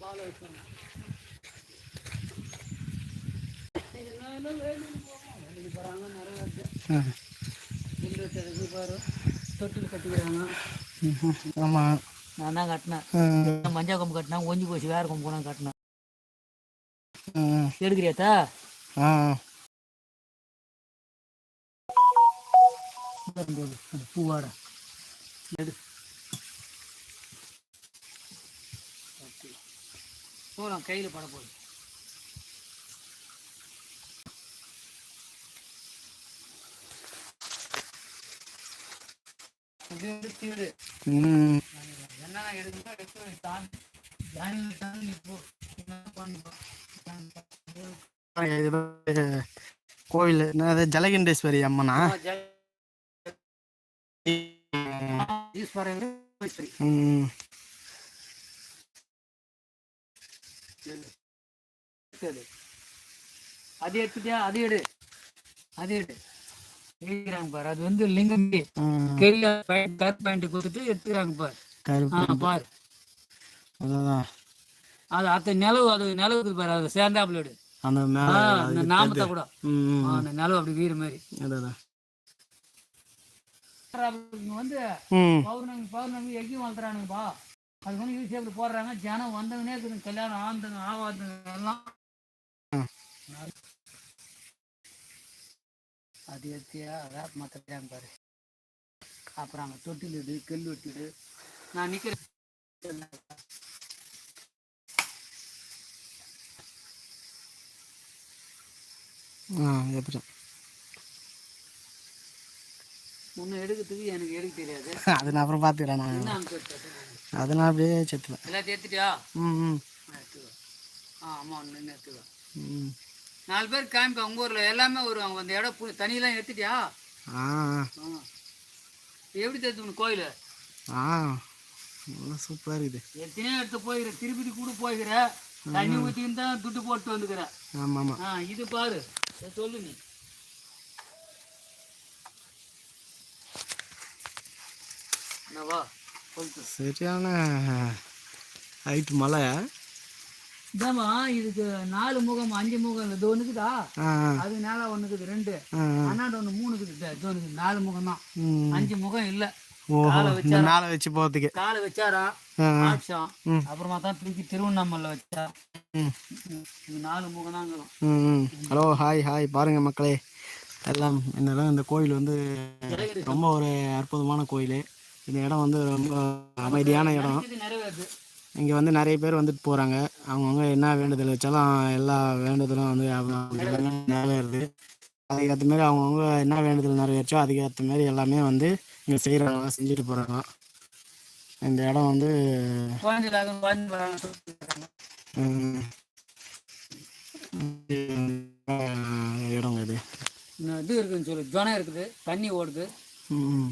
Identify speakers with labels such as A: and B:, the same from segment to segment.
A: பால் வேலைக்கு போகிறாங்க நிறைய பாரு தொட்டில் கட்டிக்கிறாங்க
B: ஆமாம்
A: நான் தான் கட்டினேன்.
B: ஆ.
A: மஞ்சள் கொம்பு கட்டினேன். ஒஞ்சி போச்சு வேறு கொம்பு கூட கட்டினேன். எடுக்கிறியாத்தா? பூவாட. எடு. போகலாம் கையில் பட போகுது. அப்படியே எடுத்து எடு
B: ம்
A: என்ன எடுக்கணும் எடுத்து என்ன
B: இது என்னது ஜலகண்டேஸ்வரி அம்மனா?
A: ஈஸ்வரன் சரி
B: ம்
A: சரி அது எடுத்துட்டியா? அது எடு. அது எடு. எழுதிக்கிறாங்க பாரு. அது வந்து லிங்கம் கெரியா பேண்ட் பேண்ட் கொடுத்துட்டு எடுத்துக்கிறாங்க பாரு. பாரு. அது அத்த நிலவு அது நிலவுக்கு பாரு. அது சேர்ந்தாப்புல எடு.
B: அந்த
A: அந்த நாமத்தை கூட. அந்த நிலவு அப்படி வீடு மாதிரி. வந்து பௌர்ணமி பௌர்ணமி எங்கேயும் வளர்த்துறானுங்கப்பா. அது வந்து யூஸ் அப்படி போடுறாங்க. ஜனம் வந்தவனே இருக்குது கல்யாணம் ஆனதுங்க ஆகாதுங்க எல்லாம். அது எடுத்தியா வேப்ப மாத்திரம் பாரு. அப்புறம் அங்கே தொட்டில் இடு கல் வெட்டிடு நான் நிற்கிறேன்
B: ஆ எப்படி
A: ஒன்று எடுக்கிறதுக்கு எனக்கு எடுக்க தெரியாது.
B: அது நான் அப்புறம் பார்த்துக்கிறேன் நான். அது நான் அப்படியே
A: எல்லாத்தையும் எடுத்துட்டியா
B: ம் ம்.
A: ஆ ஆமாம் ஒன்று எடுத்துக்கோ.
B: ம்.
A: நாலு பேர் காமிப்பா உங்கள் ஊரில் எல்லாமே வருவாங்க அந்த இடம் தண்ணியெல்லாம் எடுத்துட்டியா?
B: ஆ.
A: ஆ. எப்படி தெரிஞ்சுக்கணும் கோயில்?
B: ஆ சூப்பராக இருக்குது.
A: எத்தனையோ இடத்து போய்கிற திருப்பதி கூட போய்கிற தண்ணி ஊற்றின்னு தான் துட்டு போட்டு வந்துக்கிற.
B: ஆமாம். ஆமாம்
A: ஆ இது பாரு சொல்லு நீ.
B: சரியான ஹைட் மலை
A: இதாம்மா இதுக்கு நாலு முகம் அஞ்சு முகம் இல்லை இது ஒன்றுக்குதா
B: ஆ
A: அது மேலே ஒன்றுக்குது ரெண்டு.
B: ஆ
A: அண்ணாண்ட ஒன்று மூணு இருக்குது இது ஒன்று நாலு முகம் தான். அஞ்சு முகம் இல்லை.
B: இந்த
A: வச்சா
B: போகிறதுக்கு
A: காலை வச்சாரா. ஆட்சம். அப்புறமா தான் தூக்கி திருவண்ணாமலை வச்சா. நாலு முகம்
B: ம் ஹலோ ஹாய் ஹாய். பாருங்கள் மக்களே. எல்லாம் என்னெல்லாம் இந்த கோயில் வந்து ரொம்ப ஒரு அற்புதமான கோயில். இந்த இடம் வந்து ரொம்ப அமைதியான இடம். இங்கே வந்து நிறைய பேர் வந்துட்டு போகிறாங்க அவங்கவுங்க என்ன வேண்டுதல் வச்சாலும் எல்லா வேண்டுதலும் வந்து அவங்க நிறைவேறுது. அதுக்கேற்ற மாதிரி அவங்கவுங்க என்ன வேண்டுதல் நிறைவேற்றோ அதுக்கேற்ற மாதிரி எல்லாமே வந்து இங்கே செய்கிறாங்க செஞ்சுட்டு போகிறாங்க இந்த இடம் வந்து
A: குழந்தைகளாக குழந்தை வராங்க சொல்லிட்டு
B: ம், ம், இடங்க இது.
A: இது இருக்குன்னு சொல்லு. ஜுனம் இருக்குது. தண்ணி ஓடுது.
B: ம்.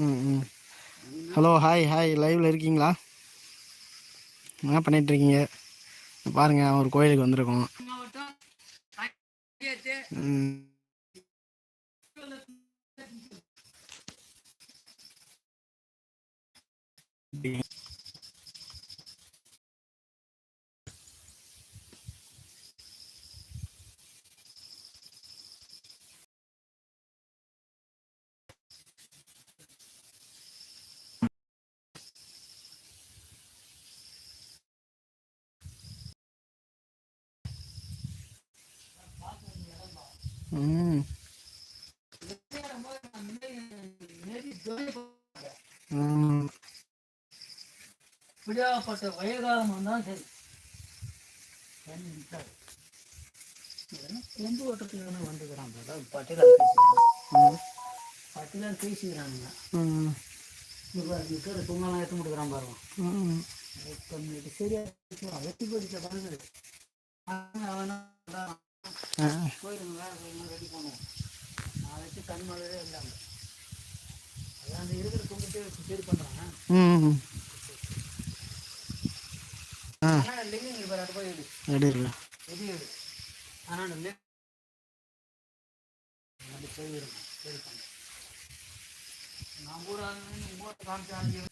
B: ம் ஹலோ ஹாய் ஹாய் லைவில் இருக்கீங்களா என்ன பண்ணிட்டு இருக்கீங்க பாருங்க ஒரு கோயிலுக்கு வந்திருக்கோம் ம் ம் ம்
A: விடியாப்பட்ட வயகாலம் வந்தால் சரி. கொம்பு ஓட்டத்துக்கு வந்துக்கிறான் பட்டிலாம் பேசிக்கிறான். பட்டிலாம் பேசிக்கிறானுங்க.
B: ம்
A: இப்போ நிற்கிற துங்கெல்லாம் எடுத்து முடிக்கிறான் பாருங்க சரியா. வெட்டி போயிடுச்ச பாருங்க. அவனா வேற போயிடுங்க ரெடி பண்ணுவோம். நான் வச்சு கண் மலரே இல்லாம. அதான் அந்த இருக்கிற வச்சு சரி பண்ணுறாங்க
B: ம்
A: ஆனால் அது போய் எடு. எது எடு. ஆனால் போயிருக்கோம் சரி பண்ண. நான் கூட மூட்டை காமிச்சு